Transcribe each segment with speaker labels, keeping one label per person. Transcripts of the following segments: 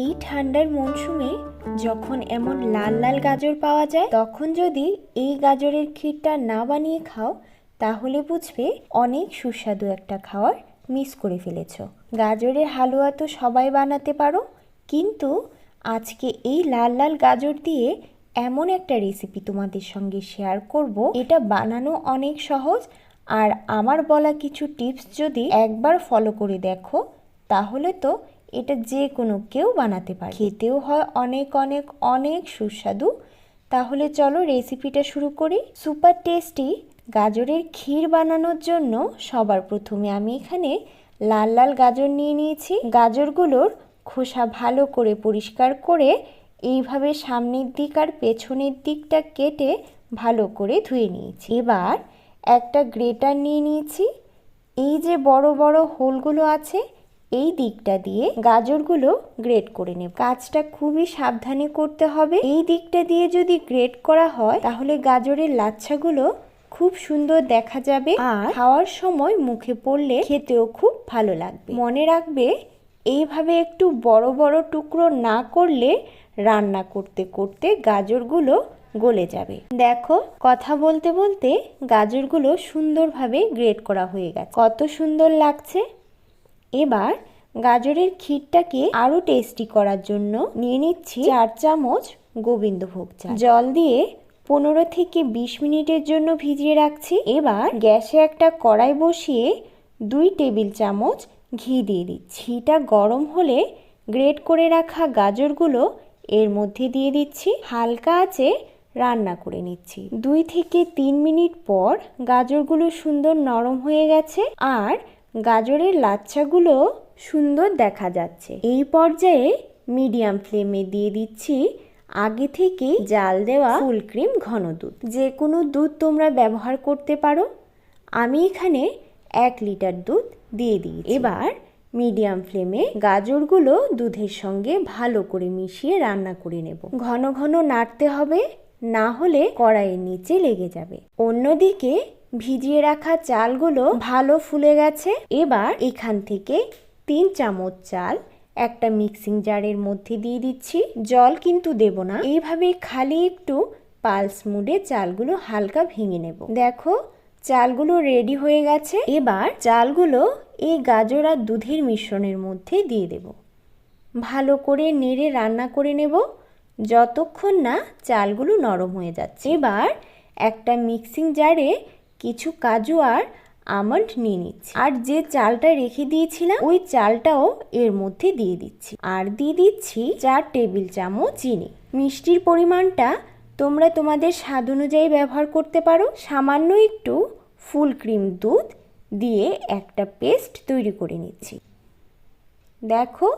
Speaker 1: এই ঠান্ডার মরশুমে যখন এমন লাল লাল গাজর পাওয়া যায়, তখন যদি এই গাজরের ক্ষীরটা না বানিয়ে খাও, তাহলে বুঝবে অনেক সুস্বাদু একটা খাওয়ার মিস করে ফেলেছো। গাজরের হালুয়া তো সবাই বানাতে পারো, কিন্তু আজকে এই লাল লাল গাজর দিয়ে এমন একটা রেসিপি তোমাদের সঙ্গে শেয়ার করব। এটা বানানো অনেক সহজ, আর আমার বলা কিছু টিপস যদি একবার ফলো করে দেখো, তাহলে তো এটা যে কোনো কেউ বানাতে পারে খেতেও হয় অনেক অনেক অনেক সুস্বাদু। তাহলে চলো রেসিপিটা শুরু করি। সুপার টেস্টি গাজরের ক্ষীর বানানোর জন্য সবার প্রথমে আমি এখানে লাল লাল গাজর নিয়ে নিয়েছি। গাজরগুলোর খোসা ভালো করে পরিষ্কার করে এইভাবে সামনের দিক আর পেছনের দিকটা কেটে ভালো করে ধুয়ে নিয়েছি। এবার একটা গ্রেটার নিয়ে নিয়েছি। এই যে বড় বড় হোলগুলো আছে এই দিকটা দিয়ে গাজরগুলো গ্রেট করে নেব। কাজটা খুবই সাবধানে করতে হবে। এই দিকটা দিয়ে যদি গ্রেট করা হয়, তাহলে গাজরের লাচ্ছাগুলো খুব সুন্দর দেখা যাবে আর খাওয়ার সময় মুখে পড়লে খেতেও খুব ভালো লাগবে। মনে রাখবে, এইভাবে একটু বড় বড় টুকরো না করলে রান্না করতে করতে গাজরগুলো গলে যাবে। দেখো, কথা বলতে বলতে গাজরগুলো সুন্দরভাবে গ্রেট করা হয়ে গেছে। কত সুন্দর লাগছে। এবার গাজরের ক্ষীরটাকে আরও টেস্টি করার জন্য নিয়ে নিচ্ছি চার চামচ গোবিন্দভোগ চাল। জল দিয়ে পনেরো থেকে বিশ মিনিটের জন্য ভিজিয়ে রাখছি। এবার গ্যাসে একটা কড়াই বসিয়ে দুই টেবিল চামচ ঘি দিয়ে দিচ্ছি। ঘিটা গরম হলে গ্রেট করে রাখা গাজরগুলো এর মধ্যে দিয়ে দিচ্ছি। হালকা আছে রান্না করে নিচ্ছি। দুই থেকে তিন মিনিট পর গাজরগুলো সুন্দর নরম হয়ে গেছে। আর গাজরের লাচ্ছাগুলো সুন্দর দেখা যাচ্ছে। এই পর্যায়ে মিডিয়াম ফ্লেমে দিয়ে দিচ্ছি আগে থেকে জাল দেওয়া ফুল ক্রিম ঘন দুধ। যে কোনো দুধ তোমরা ব্যবহার করতে পারো। আমি এখানে এক লিটার দুধ দিয়ে দিই এবার মিডিয়াম ফ্লেমে গাজরগুলো দুধের সঙ্গে ভালো করে মিশিয়ে রান্না করে নেব। ঘন ঘন নাড়তে হবে, না হলে কড়াইয়ের নিচে লেগে যাবে। অন্যদিকে ভিজিয়ে রাখা চালগুলো ভালো ফুলে গেছে। এবার এখান থেকে তিন চামচ চাল, একটা মিক্সিং জারের মধ্যে দিয়ে দিচ্ছি। জল কিন্তু দেব না। এইভাবে খালি একটু পালস মুডে চালগুলো হালকা ভেঙে নেব। দেখো, চালগুলো রেডি হয়ে গেছে। এবার চালগুলো এই গাজর আর দুধের মিশ্রণের মধ্যে দিয়ে দেব। ভালো করে নেড়ে রান্না করে নেব। যতক্ষণ না চালগুলো নরম হয়ে যাচ্ছে। এবার একটা মিক্সিং জারে কিছু কাজু আর আমন্ড নিয়ে নিচ্ছি। আর যে চালটা রেখে দিয়েছিলাম, ওই চালটাও এর মধ্যে দিয়ে দিচ্ছি। আর দিয়ে দিচ্ছি চার টেবিল চামচ চিনি। মিষ্টির পরিমাণটা তোমরা তোমাদের স্বাদ অনুযায়ী ব্যবহার করতে পারো। সামান্য একটু ফুল ক্রিম দুধ দিয়ে একটা পেস্ট তৈরি করে নিচ্ছি। দেখো,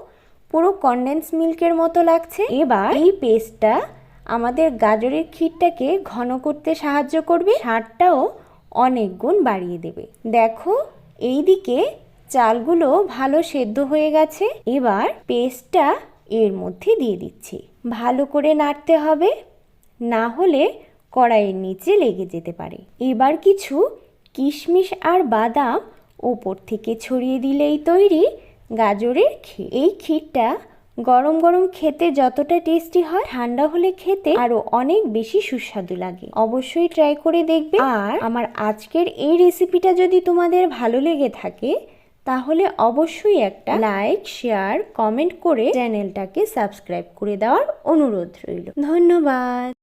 Speaker 1: পুরো কনডেন্স মিল্কের মতো লাগছে। এবার এই পেস্টটা আমাদের গাজরের ক্ষীরটাকে ঘন করতে সাহায্য করবে। স্বাদটাও অনেক গুণ বাড়িয়ে দেবে। দেখো এই দিকে চালগুলো ভালো সেদ্ধ হয়ে গেছে। এবার পেস্টটা এর মধ্যে দিয়ে দিচ্ছি। ভালো করে নাড়তে হবে। না হলে কড়াইয়ের নিচে লেগে যেতে পারে। এবার কিছু কিশমিশ আর বাদাম ওপর থেকে ছড়িয়ে দিলেই তৈরি গাজরের ক্ষীর। এই ক্ষীরটা গরম গরম খেতে যতটা টেস্টি হয়, ঠান্ডা হলে খেতে আরও অনেক বেশি সুস্বাদু লাগে। অবশ্যই ট্রাই করে দেখবে। আর আমার আজকের এই রেসিপিটা যদি তোমাদের ভালো লেগে থাকে, তাহলে অবশ্যই একটা লাইক শেয়ার কমেন্ট করে চ্যানেলটাকে সাবস্ক্রাইব করে দেওয়ার অনুরোধ রইল। ধন্যবাদ!